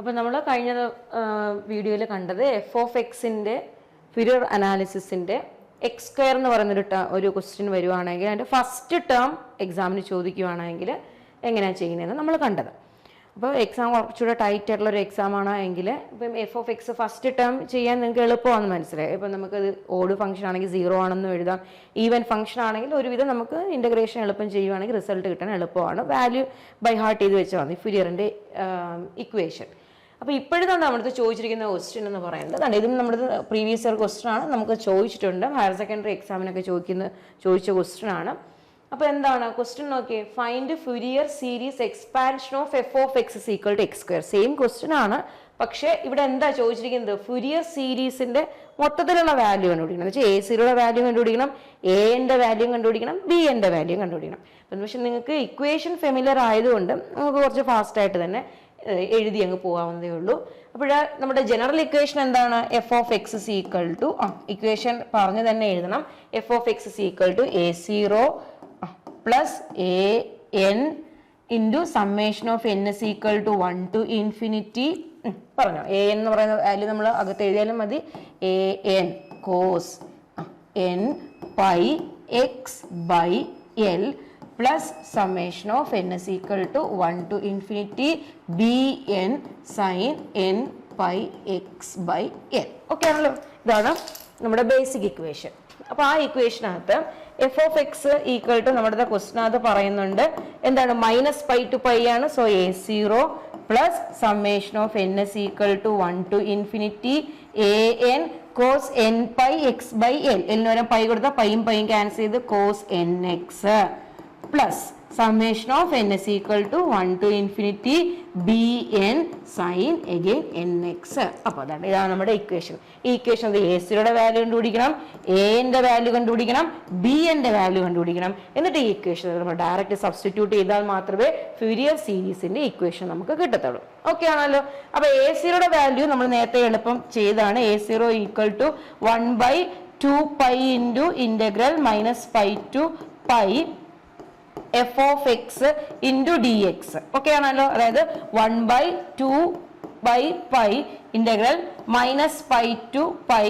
അപ്പോൾ നമ്മൾ കഴിഞ്ഞ വീഡിയോയിൽ കണ്ടത് എഫ് ഓഫ് എക്സിന്റെ ഫിരിയർ അനാലിസിസിന്റെ എക്സ് സ്ക്വയർ എന്ന് പറയുന്നൊരു ഒരു ക്വസ്റ്റ്യൻ വരുവാണെങ്കിൽ അതിന്റെ ഫസ്റ്റ് ടേം എക്സാമിന് ചോദിക്കുവാണെങ്കിൽ എങ്ങനെയാണ് ചെയ്യുന്നതെന്ന് നമ്മൾ കണ്ടത്. അപ്പോൾ എക്സാം കുറച്ചുകൂടെ ടൈറ്റ് ആയിട്ടുള്ള ഒരു എക്സാം എങ്കിൽ ഇപ്പം F of X first term ചെയ്യാൻ നിങ്ങൾക്ക് എളുപ്പമാണെന്ന് മനസ്സിലായി. ഇപ്പം നമുക്കത് ഓഡ് ഫംഗ്ഷൻ ആണെങ്കിൽ സീറോ ആണെന്നും എഴുതാം. ഈവൻ ഫംഗ്ഷൻ ആണെങ്കിൽ ഒരുവിധം നമുക്ക് ഇന്റഗ്രേഷൻ എളുപ്പം ചെയ്യുവാണെങ്കിൽ റിസൾട്ട് കിട്ടാൻ എളുപ്പമാണ്. വാല്യൂ ബൈ ഹാർട്ട് ചെയ്ത് വെച്ചാൽ മതി. ഫിരിയറിന്റെ ഇക്വേഷൻ അപ്പോൾ ഇപ്പോഴത്തെ നമ്മുടെ ചോദിച്ചിരിക്കുന്ന ക്വസ്റ്റ്യൻ എന്ന് പറയുന്നത്. ഇതും നമ്മുടെ പ്രീവിയസ് ഇയർ ക്വസ്റ്റ്യൻ ആണ്. നമുക്ക് ചോദിച്ചിട്ടുണ്ട്. ഹയർ സെക്കൻഡറി എക്സാമിനൊക്കെ ചോദിക്കുന്ന ചോദിച്ച ക്വസ്റ്റ്യൻ ആണ്. അപ്പോൾ എന്താണ്? ക്വസ്റ്റ്യൻ നോക്കിയേ. Find Fourier series expansion of F of X is equal to X square same question ആണ്. പക്ഷേ ഇവിടെ എന്താ ചോദിച്ചിരിക്കുന്നത്? ഫുരിയർ സീരീസിന്റെ മൊത്തത്തിലുള്ള വാല്യൂ കണ്ടുപിടിക്കണം. എന്ന് വെച്ചാൽ എ സീറോയുടെ വാല്യൂ കണ്ടുപിടിക്കണം. എ എന്റെ വാല്യൂ കണ്ടുപിടിക്കണം. ബി എന്റെ വാല്യൂ കണ്ടുപിടിക്കണം. പക്ഷെ നിങ്ങൾക്ക് ഇക്വേഷൻ ഫെമിലർ ആയതുകൊണ്ട് നമുക്ക് കുറച്ച് ഫാസ്റ്റ് ആയിട്ട് തന്നെ എഴുതി അങ്ങ് പോകാവുന്നതേ ഉള്ളൂ. അപ്പോൾ നമ്മുടെ ജനറൽ ഇക്വേഷൻ എന്താണ്? F of X is equal to ആ ഇക്വേഷൻ പറഞ്ഞു തന്നെ എഴുതണം. F of X is equal to A zero plus A N into summation of N is equal to one to infinity പറഞ്ഞോ. എ എൻ എന്ന് പറയുന്ന value നമ്മൾ അകത്ത് എഴുതിയാലും മതി. A N cos N pi X by L summation of N is equal to one to infinity B N sine N pi X by L okay ആണല്ലോ? ഇതാണ് നമ്മുടെ ബേസിക് ഇക്വേഷൻ അപ്പോൾ ആ ഇക്വേഷനകത്ത് F of X equal to നമ്മുടെ ക്വസ്റ്റിനകത്ത് പറയുന്നുണ്ട്. എന്താണ്? Minus pi to pi ആണ്. So A zero plus summation of N is equal to one to infinity A N cos N pi X by L എല്ലിന് pi കൊടുത്താൽ പൈയും പൈയും cancel ചെയ്ത് cos N X plus summation of N is equal to one to infinity B N sine again N X അപ്പോൾ അതാണ് ഇതാണ് നമ്മുടെ equation ഈ ഇക്വേഷൻ എ സിയുടെ വാല്യൂ കണ്ടുപിടിക്കണം എന്റെ വാല്യൂ കണ്ടുപിടിക്കണം ബി എന്റെ വാല്യൂ കണ്ടുപിടിക്കണം. എന്നിട്ട് ഈ ഇക്വേഷൻ നമ്മൾ ഡയറക്റ്റ് സബ്സ്റ്റിറ്റ്യൂട്ട് ചെയ്താൽ മാത്രമേ ഫ്യൂരിയർ സീരീസിന്റെ ഇക്വേഷൻ നമുക്ക് കിട്ടത്തുള്ളൂ. ഓക്കെ ആണല്ലോ? അപ്പോൾ എ സിയുടെ വാല്യൂ നമ്മൾ നേരത്തെ എളുപ്പം ചെയ്താണ് A zero equal to one by two pi into integral minus pi to pi F of X into D X okay ആണല്ലോ? അതായത് one by two by pi integral minus pi to pi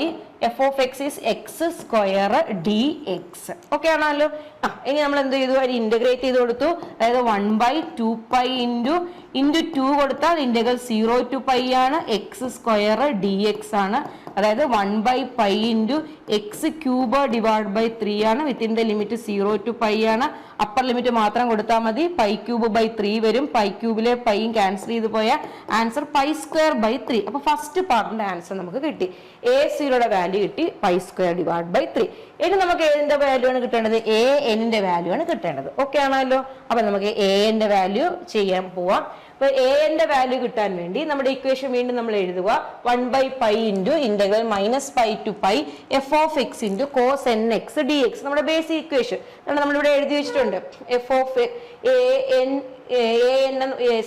F of X is X square D X okay ആണല്ലോ? ആ ഇനി നമ്മൾ എന്ത് ചെയ്തു? അതിന് integrate ചെയ്ത് കൊടുത്തു. അതായത് one by two pi into into two കൊടുത്താൽ ഇന്റഗ്രൽ സീറോ ടു പൈ ആണ് എക്സ് സ്ക്വയർ ഡി എക്സ് ആണ്. അതായത് one by pi into X cube divide by three ആണ്. Within the limit zero to pi ആണ്. Upper limit മാത്രം കൊടുത്താൽ മതി. Pi cube by three വരും. പൈ ക്യൂബിലെ പൈയും ക്യാൻസൽ ചെയ്ത് പോയാൽ answer pi square by three അപ്പൊ ഫസ്റ്റ് പാർട്ടിന്റെ ആൻസർ നമുക്ക് കിട്ടി. എ സീറോയുടെ വാല്യൂ കിട്ടി. Pi square divide by three ഇനി നമുക്ക് ഏതിന്റെ വാല്യൂ ആണ് കിട്ടേണ്ടത്? എ എന്നിന്റെ വാല്യൂ ആണ് കിട്ടേണ്ടത്. ഓക്കെ ആണല്ലോ? അപ്പൊ നമുക്ക് എ ന്റെ വാല്യൂ ചെയ്യാൻ പോവാം. അപ്പൊ എ എന്റെ വാല്യൂ കിട്ടാൻ വേണ്ടി നമ്മുടെ ഇക്വേഷൻ വീണ്ടും നമ്മൾ എഴുതുക. One by pi into integral minus pi to pi F of X into cos N X D X നമ്മുടെ ബേസിക് ഇക്വേഷൻ നമ്മളിവിടെ എഴുതി വെച്ചിട്ടുണ്ട്. F of A N A N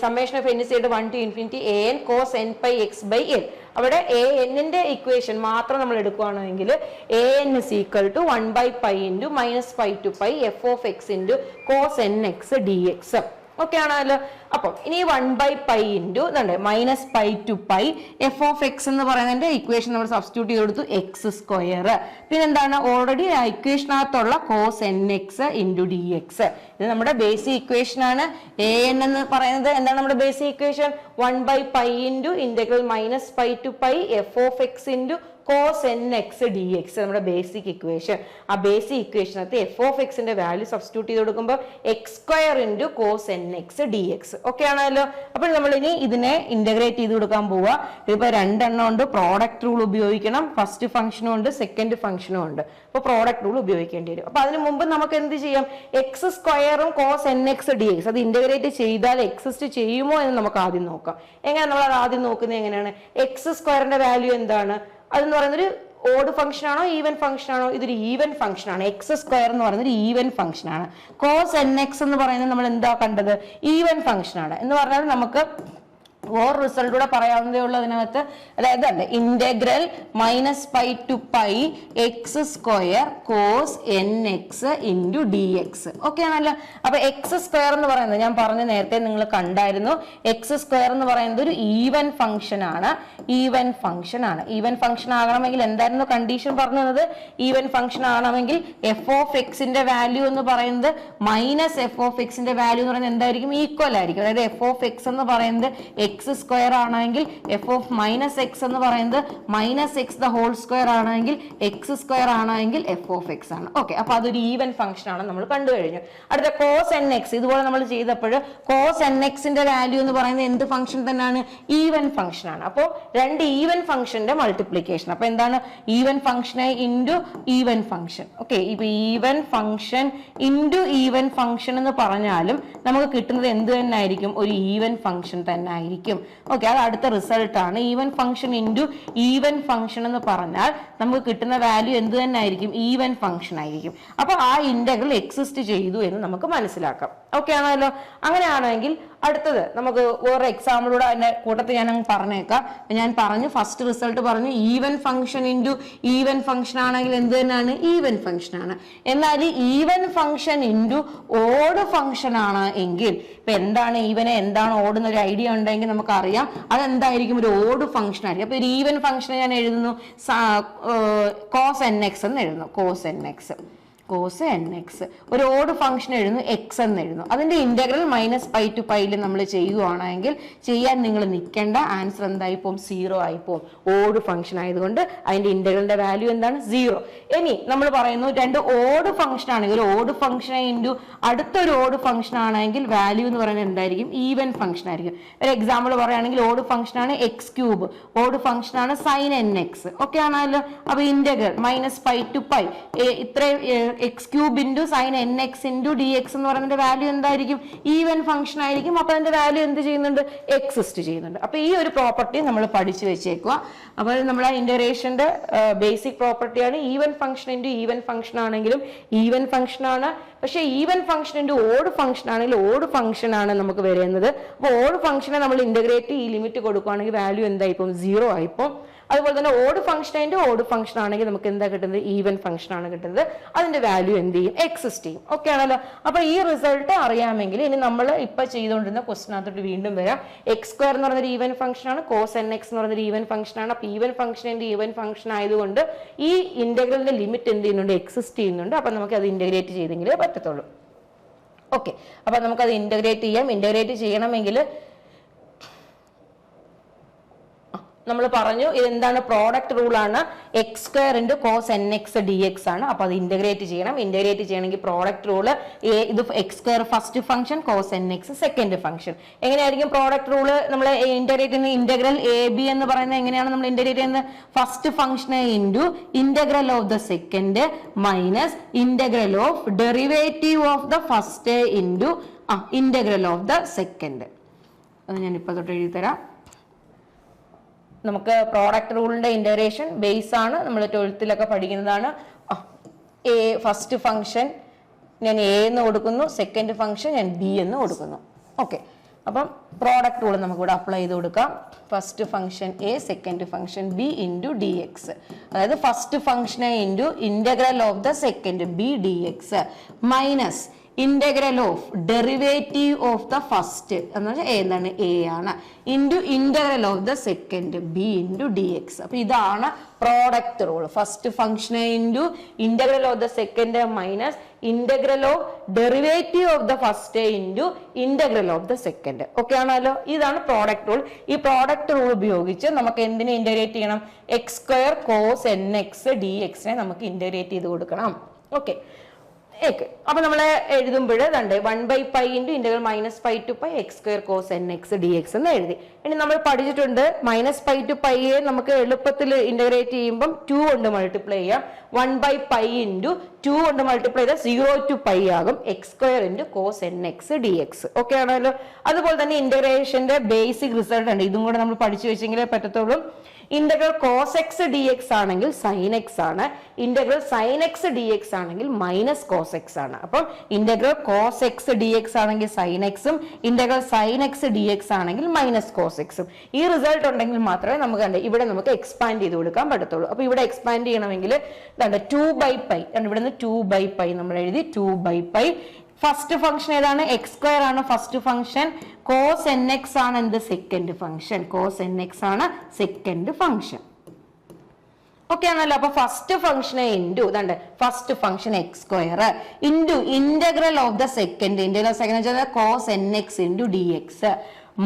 summation of N side one to infinity A N cos N pi X by N അവിടെ A എന്നിന്റെ equation മാത്രം നമ്മൾ എടുക്കുകയാണെങ്കിൽ A N is equal to one by pi into minus pi to pi F of X into cos N X D X okay ആണല്ലോ. അപ്പം ഇനി one by pi into ഇതുണ്ട്. Minus pi to pi F of X എന്ന് പറയുന്നതിന്റെ equation നമ്മൾ substitute ചെയ്ത് കൊടുത്തു X square പിന്നെ എന്താണ് ഓൾറെഡി ആ ഇക്വേഷനകത്തുള്ള cos N X into D X ഇത് നമ്മുടെ ബേസിക് ഇക്വേഷൻ ആണ്. എ എൻ എന്ന് പറയുന്നത് എന്താണ് നമ്മുടെ basic equation one by pi into integral minus pi to pi F of X into cos N X D X നമ്മുടെ basic equation ആ basic ഇക്വേഷനകത്ത് എഫ് ഓഫ് എക്സിന്റെ വാല്യൂ സബ്സ്റ്റിറ്റ്യൂട്ട് ചെയ്ത് കൊടുക്കുമ്പോൾ X square into cos N X D X okay ആണല്ലോ? അപ്പോൾ നമ്മൾ ഇനി ഇതിനെ ഇന്റഗ്രേറ്റ് ചെയ്ത് കൊടുക്കാൻ പോവുക ഇതിപ്പോൾ രണ്ടെണ്ണം ഉണ്ട്. പ്രോഡക്റ്റ് റൂൾ ഉപയോഗിക്കണം. ഫസ്റ്റ് ഫംഗ്ഷനും ഉണ്ട്. സെക്കൻഡ് ഫംഗ്ഷനും ഉണ്ട്. അപ്പോൾ പ്രോഡക്റ്റ് റൂൾ ഉപയോഗിക്കേണ്ടി വരും. അപ്പോൾ അതിന് മുമ്പ് നമുക്ക് എന്ത് ചെയ്യാം? എക്സ് സ്ക്വയറും cos N X D X അത് ഇന്റഗ്രേറ്റ് ചെയ്താൽ എക്സിസ്റ്റ് ചെയ്യുമോ എന്ന് നമുക്ക് ആദ്യം നോക്കാം. എങ്ങനെ നമ്മൾ അത് ആദ്യം നോക്കുന്നത് എങ്ങനെയാണ്? എക്സ് സ്ക്വയറിന്റെ വാല്യൂ എന്താണ്? അതെന്ന് പറയുന്നൊരു ഓഡ് ഫംഗ്ഷൻ ആണോ ഈവൻ ഫംഗ്ഷൻ ആണോ? ഇതൊരു ഈവൻ ഫംഗ്ഷൻ ആണ്. എക്സ് സ്ക്വയർ എന്ന് പറയുന്നത് ഒരു ഈവൻ ഫംഗ്ഷൻ ആണ്. കോസ് എൻ എക്സ് എന്ന് പറയുന്നത് നമ്മൾ എന്താ കണ്ടത്? ഈവൻ ഫംഗ്ഷൻ ആണ്. എന്ന് പറഞ്ഞാൽ നമുക്ക് ഓർ റിസൾട്ട് കൂടെ പറയാവുന്നതേ ഉള്ളൂ അതിനകത്ത്. അതായത് അല്ലെ integral minus pi to pi x square cos n x into d x okay ആണല്ലോ? അപ്പൊ എക്സ് സ്ക്വയർ എന്ന് പറയുന്നത് ഞാൻ പറഞ്ഞ നേരത്തെ നിങ്ങൾ കണ്ടായിരുന്നു. എക്സ് സ്ക്വയർ എന്ന് പറയുന്നത് ഒരു ഈവൻ ഫംഗ്ഷൻ ആണ്. ഈവൻ ഫംഗ്ഷൻ ആണ്. ഈവൻ ഫംഗ്ഷൻ ആകണമെങ്കിൽ എന്തായിരുന്നു കണ്ടീഷൻ പറഞ്ഞത്? ഈവൻ ഫംഗ്ഷൻ ആകണമെങ്കിൽ എഫ് ഓഫ് എക്സിന്റെ വാല്യൂ എന്ന് പറയുന്നത് മൈനസ് എഫ് ഓഫ് എക്സിന്റെ വാല്യൂ എന്ന് പറയുന്നത് എന്തായിരിക്കും? ഈക്വൽ ആയിരിക്കും. അതായത് എഫ് ഓഫ് എക്സ് എന്ന് പറയുന്നത് എക്സ് സ്ക്വയർ ആണെങ്കിൽ എഫ് ഓഫ് മൈനസ് എക്സ് എന്ന് പറയുന്നത് minus x the whole square ആണെങ്കിൽ എക്സ് സ്ക്വയർ ആണെങ്കിൽ എഫ് ഓഫ് എക്സ് ആണ്. ഓക്കെ അപ്പൊ അതൊരു ഈവൻ ഫംഗ്ഷൻ ആണ് നമ്മൾ കണ്ടു കഴിഞ്ഞു. അടുത്ത കോസ് എൻ എക്സ് ഇതുപോലെ നമ്മൾ ചെയ്തപ്പോൾ കോസ് എൻ എക്സിന്റെ വാല്യൂ എന്ന് പറയുന്നത് എന്ത് ഫംഗ്ഷൻ തന്നെയാണ്? ഈവൻ ഫംഗ്ഷൻ ആണ്. അപ്പോൾ രണ്ട് ഈവൻ ഫംഗ്ഷന്റെ മൾട്ടിപ്ലിക്കേഷൻ അപ്പൊ എന്താണ്? ഈവൻ ഫംഗ്ഷനെ ഇന്റു ഈവൻ ഫംഗ്ഷൻ ഓക്കെ ഇപ്പൊ even function into even function എന്ന് പറഞ്ഞാലും നമുക്ക് കിട്ടുന്നത് എന്ത് തന്നെ ആയിരിക്കും ഒരു ഈവൻ ഫംഗ്ഷൻ തന്നെ ആയിരിക്കും. ഓക്കെ അത് അടുത്ത റിസൾട്ട് ആണ്. Even function into even function എന്ന് പറഞ്ഞാൽ നമുക്ക് കിട്ടുന്ന വാല്യൂ എന്ത് തന്നെ ആയിരിക്കും? ഈവൻ ഫംഗ്ഷൻ ആയിരിക്കും. അപ്പോൾ ആ ഇന്റഗ്രൽ എക്സിസ്റ്റ് ചെയ്തു എന്ന് നമുക്ക് മനസ്സിലാക്കാം. ഓക്കെ ആണല്ലോ? അങ്ങനെയാണെങ്കിൽ അടുത്തത് നമുക്ക് വേറെ എക്സാമ്പിളൂടെ അതിന്റെ കൂട്ടത്തിൽ ഞാൻ അങ്ങ് പറഞ്ഞേക്കാം ഞാൻ പറഞ്ഞു ഫസ്റ്റ് റിസൾട്ട് പറഞ്ഞു even function into even function ആണെങ്കിൽ എന്ത് തന്നെയാണ്? ഈവൻ ഫംഗ്ഷൻ ആണ്. എന്നാൽ even function into odd function ആണ് എങ്കിൽ ഇപ്പൊ എന്താണ് ഈവനെ എന്താണ് ഓടുന്ന ഒരു ഐഡിയ ഉണ്ടെങ്കിൽ നമുക്കറിയാം. അതെന്തായിരിക്കും? ഒരു ഓഡ് ഫംഗ്ഷൻ ആയിരിക്കും. അപ്പൊ ഒരു ഈവൻ ഫംഗ്ഷൻ ഞാൻ എഴുതുന്നു കോസ് എൻ എക്സ് എന്ന് എഴുതുന്നു. Cos n x cos n x ഒരു ഓഡ് ഫംഗ്ഷൻ എഴുതുന്നു എക്സ് എന്ന് എഴുതുന്നു. അതിന്റെ ഇന്റഗ്രൽ മൈനസ് പൈ ടു പൈയിൽ നമ്മൾ ചെയ്യുവാണെങ്കിൽ ചെയ്യാൻ നിങ്ങൾ നിൽക്കേണ്ട ആൻസർ എന്തായി എന്തായിപ്പോവും സീറോ ആയിപ്പോവും ഓഡ് ഫംഗ്ഷൻ ആയതുകൊണ്ട് അതിന്റെ ഇന്റഗ്രലിന്റെ വാല്യൂ എന്താണ്? സീറോ ഇനി നമ്മൾ പറയുന്നു രണ്ട് ഓഡ് ഫംഗ്ഷൻ ആണെങ്കിൽ ഓഡ് ഫംഗ്ഷൻ ഇന്റു അടുത്തൊരു ഓഡ് ഫംഗ്ഷൻ ആണെങ്കിൽ വാല്യൂ എന്ന് പറയുന്നത് എന്തായിരിക്കും? ഈവൻ ഫംഗ്ഷൻ ആയിരിക്കും. ഒരു എക്സാമ്പിൾ പറയുകയാണെങ്കിൽ ഓഡ് ഫംഗ്ഷൻ ആണ് എക്സ് ക്യൂബ് ഓഡ് ഫംഗ്ഷൻ ആണ് സൈൻ എൻ എക്സ് ഓക്കെ ആണല്ലോ? അപ്പൊ integral minus pi to pi ഇത്രയും x cube into sine n x into d x എന്ന് പറയുന്നതിന്റെ വാല്യൂ എന്തായിരിക്കും? ഈവൻ ഫംഗ്ഷൻ ആയിരിക്കും. അപ്പോൾ അതിന്റെ വാല്യൂ എന്ത് ചെയ്യുന്നുണ്ട്? എക്സിസ്റ്റ് ചെയ്യുന്നുണ്ട്. അപ്പോൾ ഈ ഒരു പ്രോപ്പർട്ടി നമ്മൾ പഠിച്ചു വെച്ചേക്കുക അപ്പോൾ നമ്മളെ ഇന്റഗ്രേഷന്റെ ബേസിക് പ്രോപ്പർട്ടിയാണ് even function into even function ആണെങ്കിലും ഈവൻ ഫംഗ്ഷൻ ആണ്. പക്ഷേ even function into odd function ആണെങ്കിൽ ഓഡ് ഫംഗ്ഷൻ ആണ് നമുക്ക് വരുന്നത്. അപ്പോൾ ഓഡ് ഫംഗ്ഷനെ നമ്മൾ ഇന്റഗ്രേറ്റ് ഈ ലിമിറ്റ് കൊടുക്കുകയാണെങ്കിൽ വാല്യൂ എന്തായിപ്പോൾ സീറോ ആയിപ്പോൾ അതുപോലെ തന്നെ ഓഡ് അതിന്റെ ഓഡ് ഫംഗ്ഷൻ ആണെങ്കിൽ നമുക്ക് എന്താ കിട്ടുന്നത്? ഈവൻ ഫംഗ്ഷൻ ആണ് കിട്ടുന്നത്. അതിന്റെ വാല്യൂ എന്ത് ചെയ്യും? എക്സിസ്റ്റ് ചെയ്യും. ഓക്കെ ആണല്ലോ? അപ്പൊ ഈ റിസൾട്ട് അറിയാമെങ്കിൽ ഇനി നമ്മൾ ഇപ്പൊ ചെയ്തുകൊണ്ടിരുന്ന ക്വസ്റ്റിനകത്തോട്ട് വീണ്ടും വരാം. എക്സ് സ്ക്വയർ എന്ന് പറയുന്ന ഈവൻ ഫംഗ്ഷൻ ആണ്. കോസ് എൻ എക്സ് എന്ന് പറയുന്ന ഈവൻ ഫംഗ്ഷൻ ആണ്. അപ്പൊ ഈവൻ ഫംഗ്ഷനിന്റെ ഈവൻ ഫംഗ്ഷൻ ആയതുകൊണ്ട് ഈ ഇന്റഗ്രലിന്റെ ലിമിറ്റ് എന്ത് ചെയ്യുന്നുണ്ട്? എക്സിസ്റ്റ് ചെയ്യുന്നുണ്ട്. അപ്പൊ നമുക്ക് അത് ഇന്റഗ്രേറ്റ് ചെയ്തെങ്കിലേ പറ്റത്തുള്ളൂ. ഓക്കെ അപ്പൊ അത് ഇന്റഗ്രേറ്റ് ചെയ്യാം. ഇന്റഗ്രേറ്റ് ചെയ്യണമെങ്കിൽ നമ്മൾ പറഞ്ഞു ഇതെന്താണ് പ്രോഡക്റ്റ് റൂൾ ആണ് x square into cos n x d x ആണ്. അപ്പോൾ അത് ഇന്റഗ്രേറ്റ് ചെയ്യണം. ഇന്റഗ്രേറ്റ് ചെയ്യണമെങ്കിൽ പ്രോഡക്റ്റ് റൂൾ ഇത് x square first function cos n x second function എങ്ങനെയായിരിക്കും പ്രോഡക്റ്റ് റൂൾ നമ്മൾ ഇന്റഗ്രേറ്റ് ചെയ്യുന്ന ഇന്റഗ്രൽ എ ബി എന്ന് പറയുന്നത് എങ്ങനെയാണ് നമ്മൾ ഇന്റഗ്രേറ്റ് ചെയ്യുന്നത്? First function into integral of the second minus integral of derivative of the first into ആ integral of the second അത് ഞാൻ ഇപ്പൊ തൊട്ട് എഴുതി തരാം നമുക്ക് പ്രോഡക്റ്റ് റൂളിന്റെ ഇന്റഗ്രേഷൻ ബേസ് ആണ്. നമ്മൾ ട്വൽത്തിലൊക്കെ പഠിക്കുന്നതാണ്. എ ഫസ്റ്റ് ഫംഗ്ഷൻ ഞാൻ എ എന്ന് കൊടുക്കുന്നു. സെക്കൻഡ് ഫംഗ്ഷൻ ഞാൻ ബി എന്ന് കൊടുക്കുന്നു. ഓക്കെ അപ്പം പ്രോഡക്റ്റ് റൂൾ നമുക്കിവിടെ അപ്ലൈ ചെയ്ത് കൊടുക്കാം. First function a second function b into d x അതായത് first function into integral of the second b d x minus integral of derivative of the first എന്ന് പറഞ്ഞാൽ എന്താണ് എ ആണ്. Into integral of the second b into d x അപ്പൊ ഇതാണ് product rule first function into integral of the second minus integral of derivative of the first into integral of the second okay ആണല്ലോ? ഇതാണ് product rule ഈ product rule ഉപയോഗിച്ച് നമുക്ക് എന്തിനെ integrate ചെയ്യണം? X square cos n x d എക്സിനെ നമുക്ക് integrate ചെയ്ത് കൊടുക്കണം. ഓക്കെ ഓക്കെ അപ്പൊ നമ്മൾ എഴുതുമ്പോൾ ഇതുണ്ട് one by pi into integral minus pi to pi x square cos n x d x എന്ന് എഴുതി. ഇനി നമ്മൾ പഠിച്ചിട്ടുണ്ട് മൈനസ് പൈ ടു പൈയെ നമുക്ക് എളുപ്പത്തിൽ ഇന്റഗ്രേറ്റ് ചെയ്യുമ്പം ടു കൊണ്ട് മൾട്ടിപ്ലൈ ചെയ്യാം. One by pi into two കൊണ്ട് മൾട്ടിപ്ലൈ ചെയ്താൽ സീറോ ടു പൈ ആകും. X square into cos n x d x okay ആണല്ലോ? അതുപോലെ തന്നെ ഇന്റഗ്രേഷന്റെ ബേസിക് റിസൾട്ട് ഉണ്ട്. ഇതും കൂടെ നമ്മൾ പഠിച്ചു വെച്ചെങ്കിലേ പറ്റത്തുള്ളൂ. Integral cos x d x ആണെങ്കിൽ സൈൻ എക്സ് ആണ്. Integral sine x d x ആണെങ്കിൽ മൈനസ് കോസ് എക്സ് ആണ്. അപ്പം integral cos x d x ആണെങ്കിൽ സൈൻ എക്സും integral sine x d x ആണെങ്കിൽ മൈനസ് കോസ് എക്സും ഈ റിസൾട്ട് ഉണ്ടെങ്കിൽ മാത്രമേ നമുക്ക് കണ്ടേ ഇവിടെ നമുക്ക് എക്സ്പാൻഡ് ചെയ്ത് കൊടുക്കാൻ പറ്റത്തുള്ളൂ. അപ്പൊ ഇവിടെ എക്സ്പാൻഡ് ചെയ്യണമെങ്കിൽ ടു ബൈ പൈ ഇവിടെ നിന്ന് ടു ബൈ പൈ നമ്മൾ എഴുതി two by pi first function ഏതാണ്? എക്സ് സ്ക്വയർ ആണ് first function cos n x ആണ് എന്ത്? Second function cos n x ആണ് സെക്കൻഡ് ഫംഗ്ഷൻ ഓക്കെ ആണല്ലോ. അപ്പൊ ഫസ്റ്റ് ഫംഗ്ഷനെ ഇൻഡു ഇതാണ്ട് first function x square into integral of the second integral second cos n x into d x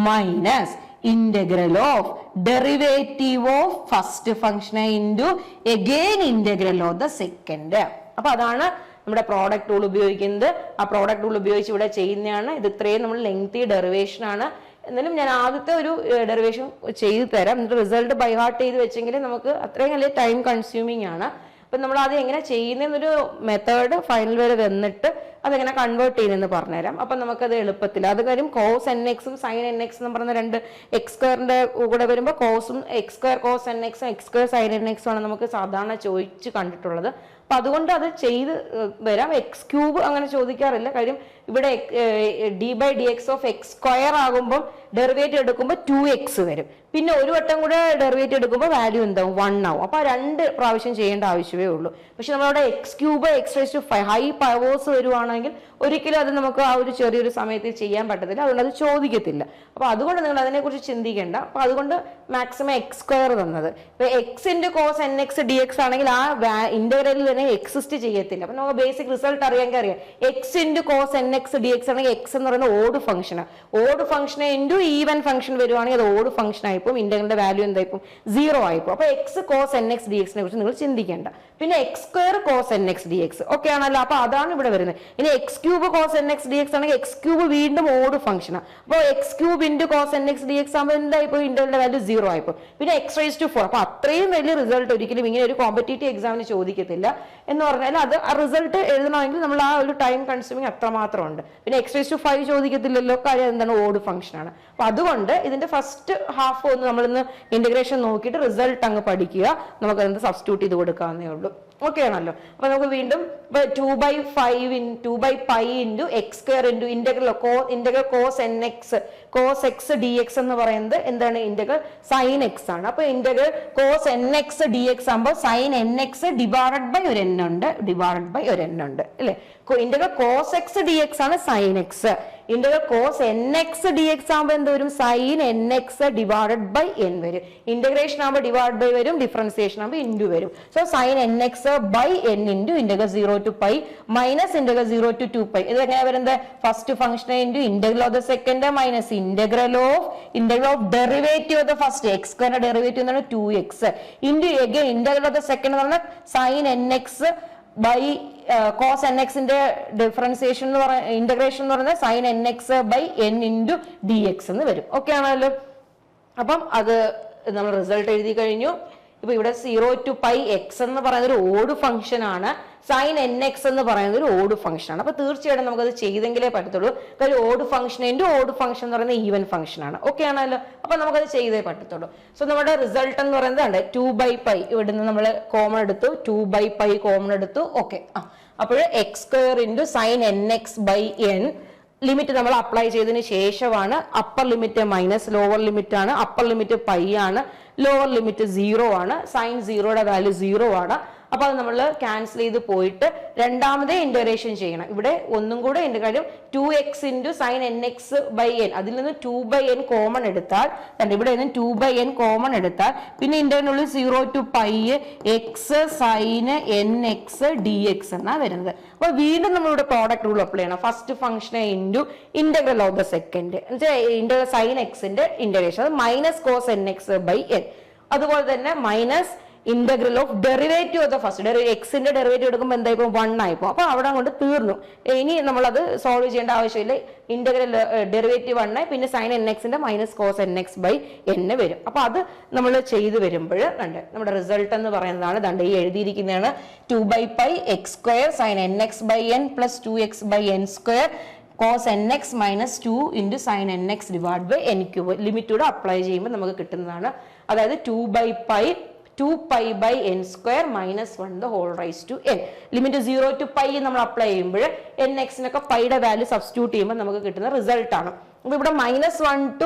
minus integral of derivative of first function into again integral of the second അപ്പൊ അതാണ് നമ്മുടെ product tool ഉപയോഗിക്കുന്നത്. ആ product tool ഉപയോഗിച്ച് ഇവിടെ ചെയ്യുന്നതാണ്. ഇത് ഇത്രയും നമ്മൾ ലെങ്തി ഡെറിവേഷൻ ആണ്. എന്നാലും ഞാൻ ആദ്യത്തെ ഒരു ഡെറിവേഷൻ ചെയ്തു തരാം. എന്നിട്ട് റിസൾട്ട് ബൈ ഹാർട്ട് ചെയ്ത് വെച്ചെങ്കിൽ നമുക്ക് അത്രയും നല്ല ടൈം കൺസ്യൂമിങ് ആണ്. അപ്പം നമ്മൾ അത് എങ്ങനെ ചെയ്യുന്നതെന്നൊരു മെത്തേഡ് ഫൈനൽ വരെ വന്നിട്ട് അതെങ്ങനെ കൺവേർട്ട് ചെയ്യുന്നതെന്ന് പറഞ്ഞുതരാം. അപ്പം നമുക്കത് എളുപ്പത്തിൽ. അത് കാര്യം കോസ് എൻ എക്സും സൈൻ എൻ എക്സ് എന്ന് പറയുന്ന രണ്ട് എക്സ് സ്ക്വയറിന്റെ കൂടെ വരുമ്പോൾ കോസും എക്സ് സ്ക്വയർ കോസ് എൻ എക്സും എക്സ് സ്ക്വയർ സൈൻ എൻ എക്സും ആണ് നമുക്ക് സാധാരണ ചോദിച്ച് കണ്ടിട്ടുള്ളത്. അപ്പൊ അതുകൊണ്ട് അത് ചെയ്ത് വരാം. എക്സ് ക്യൂബ് അങ്ങനെ ചോദിക്കാറില്ല. കാര്യം ഇവിടെ d by d x of x square ആകുമ്പോൾ ഡെറിവേറ്റ് എടുക്കുമ്പോൾ ടു എക്സ് വരും. പിന്നെ ഒരു വട്ടം കൂടെ ഡെറിവേറ്റ് എടുക്കുമ്പോൾ വാല്യൂ എന്താവും? വൺ ആവും. അപ്പൊ ആ രണ്ട് പ്രാവശ്യം ചെയ്യേണ്ട ആവശ്യമേ ഉള്ളൂ. പക്ഷെ നമ്മളവിടെ x cube x raise to five high powers വരുവാണെങ്കിൽ ഒരിക്കലും അത് നമുക്ക് ആ ഒരു ചെറിയൊരു സമയത്ത് ചെയ്യാൻ പറ്റത്തില്ല. അതുകൊണ്ട് അത് ചോദിക്കത്തില്ല. അപ്പോൾ അതുകൊണ്ട് നിങ്ങൾ അതിനെക്കുറിച്ച് ചിന്തിക്കേണ്ട. അപ്പോൾ അതുകൊണ്ട് മാക്സിമം എക്സ് സ്ക്വയർ തന്നത്. ഇപ്പൊ എക്സിന്റെ cos n x d x ആണെങ്കിൽ ആ ഇന്റഗ്രലിൽ തന്നെ എക്സിസ്റ്റ് ചെയ്യത്തില്ല. അപ്പോൾ നമുക്ക് ബേസിക് റിസൾട്ട് അറിയാമെങ്കിൽ അറിയാം. X into cos n x d x ആണെങ്കിൽ എക്സ് എന്ന് പറയുന്ന ഓഡ് ഫംഗ്ഷനാണ് odd function into even function വരുവാണെങ്കിൽ അത് ഓഡ് ഫംഗ്ഷൻ ആയിപ്പോൾ ഇന്റഗ്രലിന്റെ വാല്യൂ എന്തായിപ്പോൾ സീറോ ആയിപ്പോൾ അപ്പൊ x cos n x d എക്സിനെ കുറിച്ച് നിങ്ങൾ ചിന്തിക്കേണ്ട. പിന്നെ x square cos n x d x okay ആണല്ലോ? അപ്പൊ അതാണ് ഇവിടെ വരുന്നത്. ഇനി x cube cos n x d x ആണെങ്കിൽ എക്സ് ക്യൂബ് വീണ്ടും ഓട് ഫംഗ്ഷനാണ് അപ്പോൾ x cube into cos n x d x ആകുമ്പോൾ എന്തായിപ്പോ ഇന്റർവലിന്റെ വാല്യൂ സീറോ ആയിപ്പോ പിന്നെ എക്സ് റൈസ് ടു ഫോർ അപ്പൊ അത്രയും വലിയ റിസൾട്ട് ഒരിക്കലും ഇങ്ങനെ ഒരു കോമ്പറ്റേറ്റീവ് എക്സാമിന് ചോദിക്കത്തില്ല എന്ന് പറഞ്ഞാൽ അത് ആ റിസൾട്ട് എഴുതണമെങ്കിൽ നമ്മൾ ആ ഒരു ടൈം കൺസ്യൂമിങ് അത്രമാത്രം ഉണ്ട്. പിന്നെ എക്സ് റൈസ് ടു ഫൈവ് ചോദിക്കത്തില്ലല്ലോ? കാര്യം എന്താണ്? ഓട് ഫംഗ്ഷൻ ആണ്. അപ്പൊ അതുകൊണ്ട് ഇതിന്റെ ഫസ്റ്റ് ഹാഫ് ഒന്ന് നമ്മളിന്ന് ഇന്റഗ്രേഷൻ നോക്കിയിട്ട് റിസൾട്ട് അങ്ങ് പഠിക്കുക. നമുക്ക് അതിന് സബ്സ്റ്റിറ്റ്യൂട്ട് ചെയ്ത് കൊടുക്കാവുന്നേ ഉള്ളൂ. ഓക്കെ ആണല്ലോ അപ്പൊ നമുക്ക് വീണ്ടും two by five in two by pi into x square into integral co integral cos n x cos x d x എന്ന് പറയുന്നത് എന്താണ്? ഇന്റഗ്രൽ സൈൻ എക്സ് ആണ്. അപ്പൊ integral cos n x d x ആകുമ്പോൾ sine n x divided by ഒരു n ഉണ്ട് divided by ഒരു n ഉണ്ട് അല്ലേ? Integral cos x d x ആണ് sine x integral cos n x d x ആകുമ്പോൾ എന്ത് വരും? Sine n x divided by n വരും. ഇന്റഗ്രേഷൻ ആകുമ്പോൾ ഡിവൈഡ് ബൈ വരും ഡിഫറൻസിയേഷൻ ആകുമ്പോൾ ഇന്റു വരും. So sine n x by n into integral zero to pi minus integral zero to to pi ഇത് എങ്ങനെയാ വരുന്നത്? First function into integral of the second minus integral of integral of derivative of the first x സ്ക്വയറിന്റെ derivative എന്ന് പറഞ്ഞാൽ two x into again integral of the second എന്ന് പറഞ്ഞാൽ sine n x by cos n എക്സിന്റെ differentiation എന്ന് പറയുന്ന integration എന്ന് പറയുന്നത് sine n x by n into d x എന്ന് വരും. ഓക്കെ ആണല്ലോ? അപ്പം അത് നമ്മൾ റിസൾട്ട് എഴുതി കഴിഞ്ഞു. ഇപ്പൊ ഇവിടെ സീറോ ടു പൈ എക്സ് എന്ന് പറയുന്ന ഒരു ഓഡ് ഫംഗ്ഷൻ ആണ്. സൈൻ എൻ എക്സ് എന്ന് പറയുന്നത് ഒരു ഓഡ് ആണ്. അപ്പൊ തീർച്ചയായിട്ടും നമുക്കത് ചെയ്തെങ്കിലേ പറ്റത്തുള്ളൂ. കാര്യം odd function into odd function എന്ന് പറയുന്നത് ഈവൻ ഫംഗ്ഷൻ ആണ്. ഓക്കെ ആണല്ലോ? അപ്പൊ നമുക്കത് ചെയ്തേ പറ്റത്തുള്ളൂ. സോ നമ്മുടെ റിസൾട്ട് എന്ന് പറയുന്നത് ഉണ്ട് ടു ബൈ പൈ ഇവിടുന്ന് നമ്മൾ കോമൺ എടുത്തു. ടു ബൈ പൈ കോമൺ എടുത്തു. ഓക്കെ ആ. അപ്പോൾ x square into sine n x by n limit നമ്മൾ അപ്ലൈ ചെയ്തതിന് ശേഷമാണ് upper limit minus lower limit ആണ്. അപ്പർ ലിമിറ്റ് പൈ ആണ്. ലോവർ ലിമിറ്റ് സീറോ ആണ്. സൈൻ സീറോയുടെ വാല്യൂ സീറോ ആണ്. അപ്പൊ അത് നമ്മൾ ക്യാൻസൽ ചെയ്ത് പോയിട്ട് രണ്ടാമതേ ഇന്റഗ്രേഷൻ ചെയ്യണം. ഇവിടെ ഒന്നും കൂടെ എന്റെ കാര്യം two x into sine n x by n അതിൽ നിന്ന് ടു ബൈ എൻ കോമൺ എടുത്താൽ കണ്ടോ, ഇവിടെ നിന്ന് ടു ബൈ എൻ കോമൺ എടുത്താൽ പിന്നെ ഇന്റർനുള്ളിൽ zero to pi x sine n x d x എന്നാ വരുന്നത്. അപ്പൊ വീണ്ടും നമ്മളിവിടെ പ്രോഡക്റ്റ് റൂൾ അപ്ലൈ ചെയ്യണം. First function into integral of the second integral sine എക്സിന്റെ ഇന്റഗ്രേഷൻ അത് minus cos n x by n അതുപോലെ തന്നെ minus integral of derivative of the first ഡെറി എക്സിന്റെ ഡെറിവേറ്റീവ് എടുക്കുമ്പോൾ എന്തായിപ്പോ? വൺ ആയിപ്പോ. അപ്പൊ അവിടെ കൊണ്ട് തീർന്നു. ഇനി നമ്മളത് സോൾവ് ചെയ്യേണ്ട ആവശ്യമില്ല. ഇന്റഗ്രൽ ഡെറിവേറ്റീവ് വണ്ണായി പിന്നെ സൈൻ എൻ എക്സിന്റെ minus cos n x by n വരും. അപ്പൊ അത് നമ്മൾ ചെയ്തു വരുമ്പോൾ കണ്ട് നമ്മുടെ റിസൾട്ട് എന്ന് പറയുന്നതാണ് ദണ്ട് ഈ എഴുതിയിരിക്കുന്നതാണ് two by pi x square sine n x by n plus two x by n square cos n x minus two into sine n x divide by n cube ലിമിറ്റൂടെ apply ചെയ്യുമ്പോൾ നമുക്ക് കിട്ടുന്നതാണ്. അതായത് two by pi two pi by n square minus one the whole rise to n limit zero to pi നമ്മൾ apply ചെയ്യുമ്പോൾ n എക്സിനൊക്കെ പൈയുടെ value substitute ചെയ്യുമ്പോൾ നമുക്ക് കിട്ടുന്ന റിസൾട്ട് ആണ്. അപ്പൊ ഇവിടെ minus one to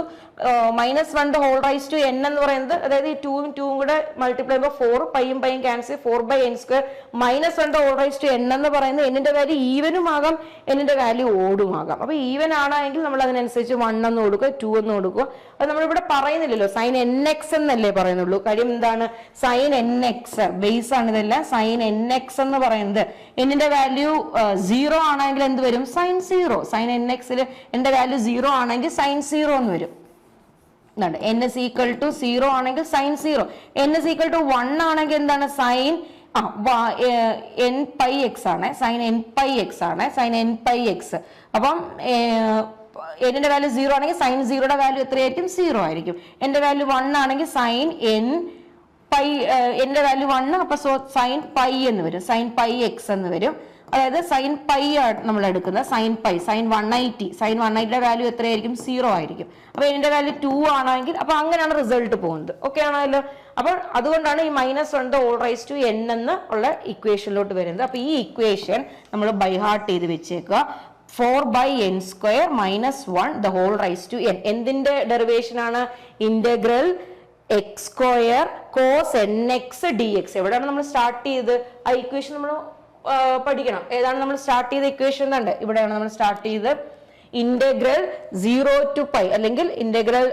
minus one whole rise to n എന്ന് പറയുന്നത് അതായത് ഈ ടൂവും ടൂവും കൂടെ മൾട്ടിപ്ലൈ ചെയ്യുമ്പോൾ ഫോർ പൈയും പൈയും cancel four by n square minus one whole raise to n എന്ന് പറയുന്നത് എന്നിന്റെ വാല്യൂ ഈവനും ആകാം എന്നിന്റെ വാല്യൂ ഓടും ആകാം. അപ്പൊ ഈവൻ ആണെങ്കിൽ നമ്മൾ അതിനനുസരിച്ച് വൺ എന്ന് കൊടുക്കുക ടു എന്ന് കൊടുക്കുക. അത് നമ്മളിവിടെ പറയുന്നില്ലല്ലോ. സൈൻ എൻ എക്സ് എന്നല്ലേ പറയുന്നുള്ളൂ. കാര്യം എന്താണ്? സൈൻ എൻ എക്സ് ബേസ് ആണ് ഇതെല്ലാം. സൈൻ എൻ എക്സ് എന്ന് പറയുന്നത് എന്നിന്റെ വാല്യൂ സീറോ ആണെങ്കിൽ എന്ത് വരും? സൈൻ സീറോ സൈൻ എൻ എക്സിൽ എന്റെ വാല്യൂ സീറോ ആണെങ്കിൽ സൈൻ സീറോ എന്ന് വരും. എന്താണ് n is equal to zero ആണെങ്കിൽ sine zero n is equal to one ആണെങ്കിൽ എന്താണ്? സൈൻ എൻ പൈ എക്സ് ആണ്. സൈൻ എൻ പൈ എക്സ് ആണ്. സൈൻ എൻ പൈ എക്സ് അപ്പം എന്നിന്റെ വാല്യൂ സീറോ ആണെങ്കിൽ സൈൻ സീറോയുടെ വാല്യൂ എത്രയായിരിക്കും? സീറോ ആയിരിക്കും. എന്റെ വാല്യൂ വൺ ആണെങ്കിൽ സൈൻ എൻ പൈ എന്റെ വാല്യൂ വൺ അപ്പൊ സോ സൈൻ പൈ എന്ന് വരും. സൈൻ പൈ എക്സ് എന്ന് വരും. അതായത് സൈൻ പൈ ആണ് നമ്മൾ എടുക്കുന്നത്. Sine pi sine one eighty sine one എയ്റ്റിയുടെ value എത്രയായിരിക്കും? സീറോ ആയിരിക്കും. അപ്പൊ എന്റെ വാല്യൂ ടു ആണെങ്കിൽ അപ്പൊ അങ്ങനെയാണ് റിസൾട്ട് പോകുന്നത്. ഓക്കെ ആണല്ലോ? അപ്പോൾ അതുകൊണ്ടാണ് ഈ minus one whole raise to n എന്ന് ഉള്ള ഇക്വേഷനിലോട്ട് വരുന്നത്. അപ്പൊ ഈ ഇക്വേഷൻ നമ്മൾ ബൈഹാർട്ട് ചെയ്ത് വെച്ചേക്കുക. Four by n square minus one the whole raise to n എന്തിന്റെ ഡെറിവേഷൻ ആണ്? Integral x square cos n x d x എവിടെയാണ് നമ്മൾ സ്റ്റാർട്ട് ചെയ്ത്? ആ ഇക്വേഷൻ നമ്മൾ പഠിക്കണം. ഏതാണ് നമ്മൾ സ്റ്റാർട്ട് ചെയ്ത ഇക്വേഷൻ എന്നുണ്ട് ഇവിടെയാണ് നമ്മൾ സ്റ്റാർട്ട് ചെയ്ത്. ഇന്റഗ്രൽ സീറോ ടു പൈ അല്ലെങ്കിൽ integral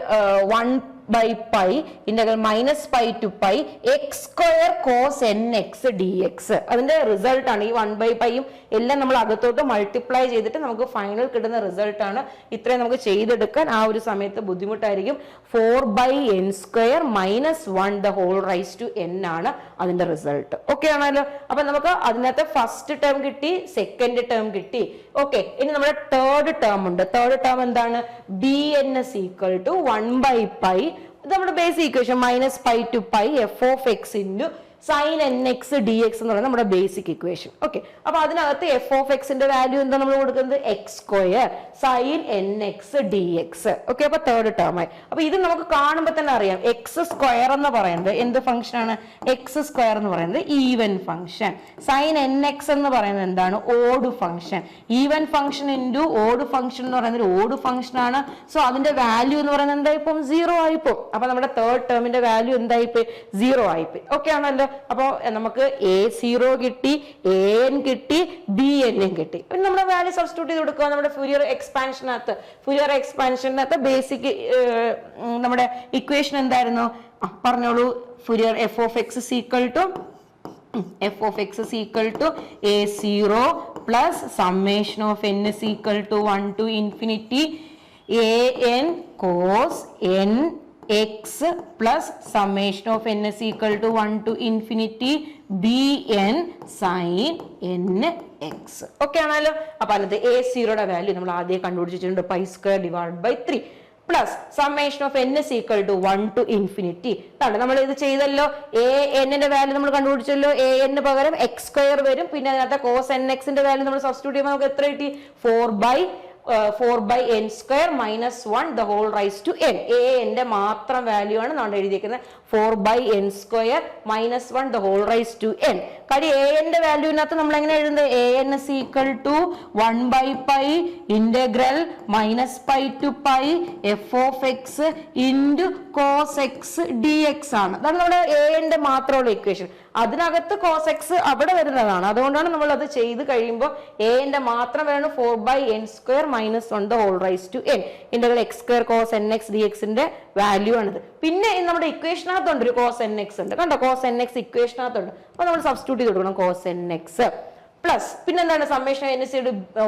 one by pi integral minus pi to pi x square cos n x d x അതിന്റെ റിസൾട്ട് ആണ് ഈ വൺ ബൈ പൈയും എല്ലാം നമ്മൾ അകത്തോട്ട് മൾട്ടിപ്ലൈ ചെയ്തിട്ട് നമുക്ക് ഫൈനൽ കിട്ടുന്ന റിസൾട്ട് ആണ്. ഇത്രയും നമുക്ക് ചെയ്തെടുക്കാൻ ആ ഒരു സമയത്ത് ബുദ്ധിമുട്ടായിരിക്കും. Four by n square minus one the whole raise to n ആണ് അതിന്റെ റിസൾട്ട് ഓക്കെ ആണല്ലോ? അപ്പൊ നമുക്ക് അതിനകത്ത് ഫസ്റ്റ് ടേം കിട്ടി സെക്കൻഡ് ടേം കിട്ടി. ഓക്കെ ഇനി നമ്മുടെ തേർഡ് ടേം ഉണ്ട്. തേർഡ് ടേം എന്താണ്? B n is equal to one by pi ഇത് നമ്മുടെ basic equation minus pi to pi f of x into sine n x d x എന്ന് പറയുന്നത് നമ്മുടെ ബേസിക് ഇക്വേഷൻ ഓക്കെ അപ്പൊ അതിനകത്ത് എഫ് ഓഫ് എക്സിന്റെ വാല്യൂ എന്താ നമ്മൾ കൊടുക്കുന്നത്? X square sine n x d x okay അപ്പൊ തേർഡ് ടേം ആയി. അപ്പൊ ഇത് നമുക്ക് കാണുമ്പോൾ തന്നെ അറിയാം. എക്സ് സ്ക്വയർ എന്ന് പറയുന്നത് എന്ത് ഫംഗ്ഷൻ ആണ്? എക്സ് സ്ക്വയർ എന്ന് പറയുന്നത് even function sine n x എന്ന് പറയുന്നത് എന്താണ്? Odd function even function into odd function എന്ന് പറയുന്നത് ഓഡ് ഫംഗ്ഷൻ ആണ്. സോ അതിന്റെ വാല്യൂ എന്ന് പറയുന്നത് എന്തായിപ്പോ സീറോ ആയിപ്പോ അപ്പൊ നമ്മുടെ തേർഡ് ടേമിന്റെ വാല്യൂ എന്തായിപ്പോയി? സീറോ ആയിപ്പോയി. ഓക്കെ ആണല്ലോ? അപ്പൊ നമുക്ക് എ സീറോ കിട്ടി എ എൻ കിട്ടി ബി എന്നും കിട്ടി. പിന്നെ നമ്മുടെ വാല്യൂ സബ്സ്റ്റിറ്റ്യൂട്ട് ചെയ്ത് കൊടുക്കുക നമ്മുടെ ഫുരിയർ എക്സ്പാൻഷനകത്ത് ഫുരിയർ എക്സ്പാൻഷനകത്ത് ബേസിക് നമ്മുടെ ഇക്വേഷൻ എന്തായിരുന്നു? പറഞ്ഞോളൂ. Fourier f of x is equal to f of x is equal to a zero plus summation of n is equal to 1 to infinity a n cos n x plus summation of n is equal to 1 to infinity b n sin n x okay ആണല്ലോ? അപ്പൊ അതിനകത്ത് a സീറോയുടെ value നമ്മൾ ആദ്യം കണ്ടുപിടിച്ചിട്ടുണ്ട്. Pi square divide by three plus summation of n is equal to one to infinity കണ്ടോ? നമ്മൾ ഇത് ചെയ്തല്ലോ. എ എന്നിന്റെ വാല്യൂ നമ്മൾ കണ്ടുപിടിച്ചല്ലോ. എ എന്ന് പകരം എക്സ് സ്ക്വയർ വരും. പിന്നെ അതിനകത്ത് കോസ് എൻ എക്സിന്റെ വാല്യൂ നമ്മൾ സബ്സ്റ്റിറ്റ്യൂട്ട് ചെയ്യുമ്പോൾ നമുക്ക് എത്ര കിട്ടി? Four by four by n square minus one the whole raise to n a എന്റെ മാത്രം വാല്യൂ ആണ് നമ്മൾ എഴുതിയിരിക്കുന്നത് four by n square minus one the whole raise to n കാര്യം എ എന്റെ വാല്യൂവിനകത്ത് നമ്മൾ എങ്ങനെ എഴുതുന്നത്? A n is equal to one by pi integral minus pi to pi f of x into cos x d x ആണ്. അതാണ് നമ്മുടെ A എന്റെ മാത്രമുള്ള ഇക്വേഷൻ അതിനകത്ത് കോസ് എക്സ് അവിടെ വരുന്നതാണ്. അതുകൊണ്ടാണ് നമ്മൾ അത് ചെയ്ത് കഴിയുമ്പോൾ എ എന്റെ മാത്രം വേണം four by n square minus one the whole raise to n integral x square cos n x d എക്സിന്റെ വാല്യൂ ആണിത്. പിന്നെ നമ്മുടെ ഇക്വേഷനകത്തുണ്ട് ഒരു കോസ് എൻ എക്സ് ഉണ്ട്. കണ്ടോ? കോസ് എൻ എക്സ് ഇക്വേഷനകത്തുണ്ട് അപ്പൊ നമ്മൾ സബ്സ്റ്റിറ്റ്യൂട്ട് ചെയ്ത് കൊടുക്കണം കോസ് എൻ എക്സ് പ്ലസ് പിന്നെന്താണ് summation n is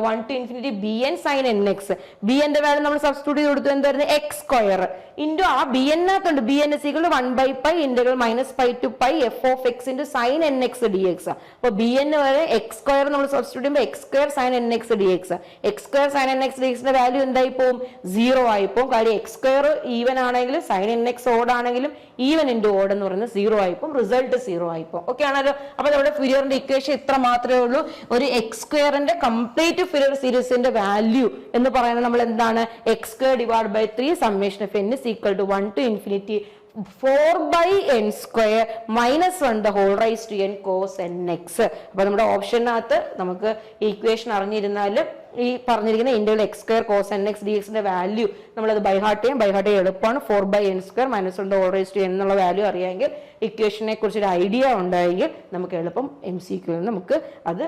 one to infinity b n sine n x b എന്റെ വാല്യൂ നമ്മൾ സബ്സ്റ്റിറ്റ്യൂട്ട് കൊടുത്തു. എന്തായിരുന്നു എക്സ് സ്ക്വയർ ഇന്റു ആ ബി എൻ അകത്തുണ്ട് b n is equal one by pi integral minus pi to pi f of x into sine n x d x അപ്പൊ b n വരെ x square നമ്മൾ substitute ചെയ്യുമ്പോൾ x square sine n x d x x square sine n x d എക്സിന്റെ value എന്തായി പോകും zero ആയി പോവും. കാര്യം എക്സ് സ്ക്വയർ ഈവൻ ആണെങ്കിലും സൈൻ എൻ എക്സ് ഓഡ് ആണെങ്കിലും ഈവൻ ഇന്റു ഓഡ് എന്ന് പറയുന്നത് സീറോ ആയിപ്പോ റിസൾട്ട് സീറോ ആയിപ്പോ ഓക്കെ ആണല്ലോ? അപ്പൊ നമ്മുടെ ഫിരിയറിന്റെ ഇക്വേഷൻ ഇത്ര മാത്രമേ ഉള്ളൂ. ഒരു എക്സ് സ്ക്വയറിന്റെ കംപ്ലീറ്റ് ഫിലർ സീരീസിന്റെ വാല്യൂ എന്ന് പറയുന്നത് നമ്മൾ എന്താണ്? X square divide by three summation of n is equal to one to infinity four by n square minus one the whole raise to n cos n x അപ്പൊ നമ്മുടെ ഓപ്ഷനകത്ത് നമുക്ക് equation അറിഞ്ഞിരുന്നാലും ഈ പറഞ്ഞിരിക്കുന്ന interval x square cos n x d എക്സിന്റെ value നമ്മളത് by heart ചെയ്യാം. ബൈഹാർട്ട് ചെയ്യാൻ എളുപ്പമാണ്. Four by n square minus one whole raise to എന്നുള്ള വാല്യൂ അറിയാമെങ്കിൽ ഇക്വേഷനെ കുറിച്ചൊരു ഐഡിയ ഉണ്ടായെങ്കിൽ നമുക്ക് എളുപ്പം എം സി ക്യൂ നമുക്ക് അത്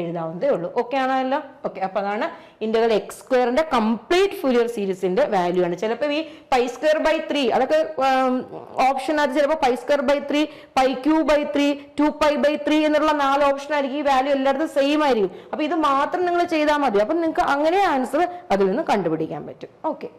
എഴുതാവുന്നതേ ഉള്ളൂ. ഓക്കെ ആണല്ലോ? ഓക്കെ അപ്പൊ അതാണ് ഇന്റഗ്രൽ എക്സ് സ്ക്വയറിന്റെ കംപ്ലീറ്റ് ഫുലിയർ സീരീസിന്റെ വാല്യൂ ആണ്. ചിലപ്പോൾ ഈ പൈ സ്ക്വയർ ബൈ ത്രീ അതൊക്കെ ആയിട്ട് ചിലപ്പോൾ pi square by three pi cube by three two pi by three എന്നുള്ള നാല് ഓപ്ഷൻ ആയിരിക്കും ഈ വാല്യൂ എല്ലായിടത്തും സെയിം ആയിരിക്കും. അപ്പൊ ഇത് മാത്രം നിങ്ങൾ ചെയ്താൽ മതി. അപ്പൊ നിങ്ങൾക്ക് അങ്ങനെ ആൻസർ അതിൽ നിന്ന് കണ്ടുപിടിക്കാൻ പറ്റും. ഓക്കെ